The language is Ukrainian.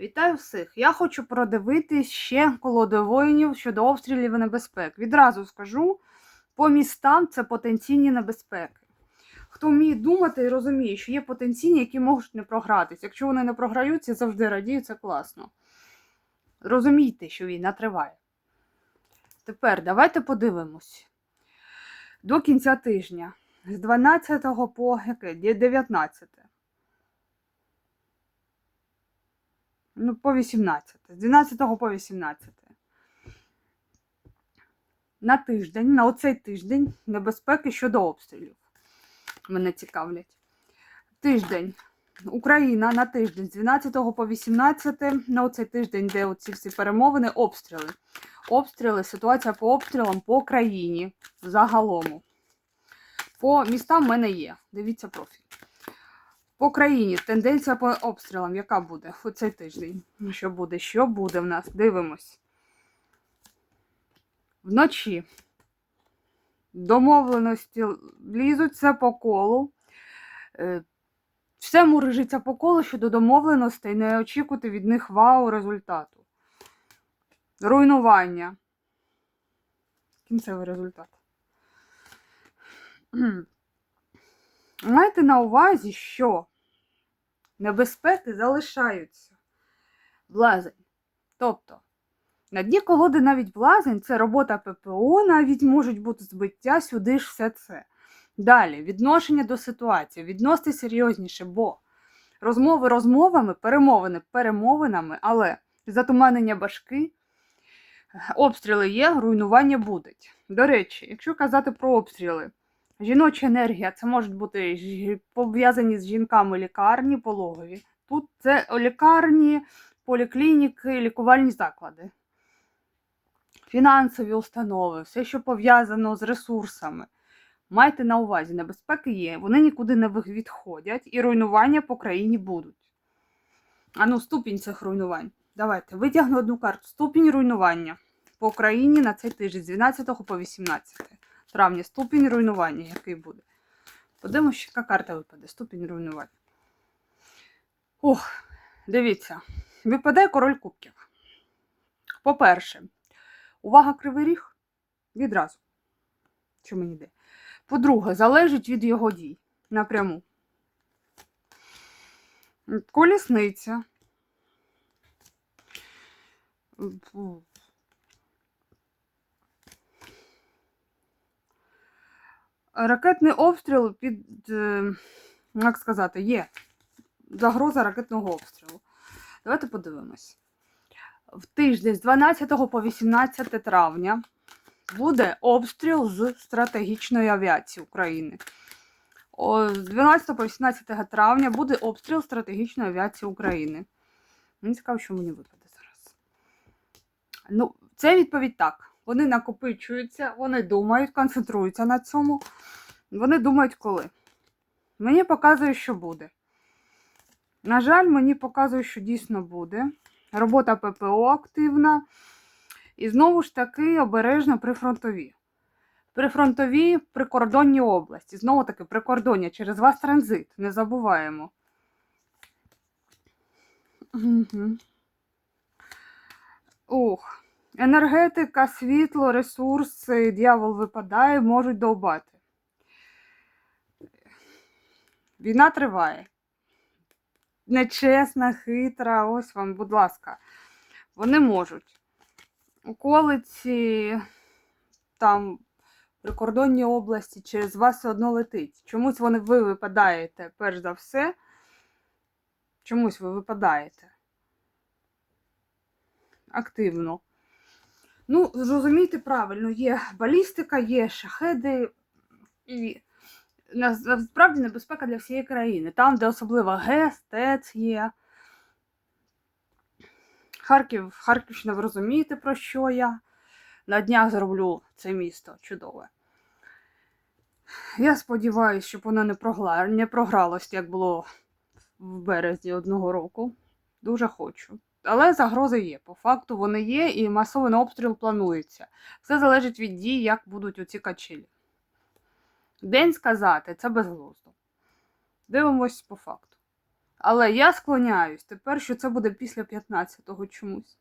Вітаю всіх! Я хочу продивитись ще колоду воїнів щодо обстрілів і небезпек. Відразу скажу, по містам це потенційні небезпеки. Хто вміє думати і розуміє, що є потенційні, які можуть не програтись. Якщо вони не програються, завжди радію, це класно. Розумійте, що війна триває. Тепер давайте подивимось. До кінця тижня, з 12 по 19. Ну, по 18. З 12 по 18. На тиждень, на оцей тиждень небезпеки щодо обстрілів. Мене цікавлять. Тиждень. Україна на тиждень з 12 по 18 на оцей тиждень, де оці всі перемовини, обстріли. Обстріли, ситуація по обстрілам по країні загалом. По містам в мене є. Дивіться профіль. По країні тенденція по обстрілам, яка буде у цей тиждень? Ну, Що буде? Що буде в нас? Дивимось. Вночі домовленості лізуться по колу. Е, Все мурижиться по колу щодо домовленостей, не очікувати від них вау результату. Руйнування. Кінцевий результат. Майте на увазі, що небезпеки залишаються. Блазень. Тобто, на дні колоди навіть блазень це робота ППО, навіть можуть бути збиття, сюди ж все це. Далі, відношення до ситуації, відносити серйозніше, бо розмови розмовами, перемовини перемовинами, але затуманення башки, обстріли є, руйнування будуть. До речі, якщо казати про обстріли, Жіноча енергія це можуть бути пов'язані з жінками лікарні, пологові. Тут це лікарні, поліклініки, лікувальні заклади, фінансові установи, все, що пов'язано з ресурсами. Майте на увазі, небезпеки є, вони нікуди не відходять і руйнування по країні будуть. А ну, ступінь цих руйнувань. Давайте витягну одну карту. Ступінь руйнування по країні на цей тиждень з 12 по 18 травня. Ступінь руйнування, який буде. Подивимося, яка карта випаде. Ступінь руйнування. Ох, дивіться. Випадає король кубків. По-перше, увага кривий ріг відразу. Що мені йде? По-друге, залежить від його дій напряму. Колісниця. Ракетний обстріл під, е, як сказати, є загроза ракетного обстрілу. Давайте подивимось. В тиждень з 12 по 18 травня буде обстріл з стратегічної авіації України. О, з 12 по 18 травня буде обстріл стратегічної авіації України. Мені цікаво, що мені випаде зараз. Ну, це відповідь так. Вони накопичуються, вони думають, концентруються на цьому. Вони думають, коли. Мені показує, що буде. На жаль, мені показує, що дійсно буде. Робота ППО активна. І знову ж таки обережно прифронтові. Прифронтові прикордонні області. Знову таки, прикордоння. Через вас транзит. Не забуваємо. Угу. Ух. Енергетика, світло, ресурси, дьявол випадає, можуть довбати. Війна триває. Нечесна, хитра, ось вам, будь ласка. Вони можуть. Околиці, там, прикордонні області, через вас все одно летить. Чомусь вони ви випадаєте, перш за все. Чомусь ви випадаєте. Активно. Ну, зрозумійте правильно, є балістика, є шахеди, і насправді небезпека для всієї країни. Там, де особливо ГЕС, ТЕЦ є. Харків, Харківщина, ви розумієте, про що я. На днях зроблю це місто чудове. Я сподіваюся, щоб воно не, прогла... не програлось, як було в березні одного року. Дуже хочу. Але загрози є. По факту вони є, і масовий обстріл планується. Все залежить від дій, як будуть оці качелі. День сказати це безглуздо. Дивимось по факту. Але я склоняюсь тепер, що це буде після 15-го чомусь.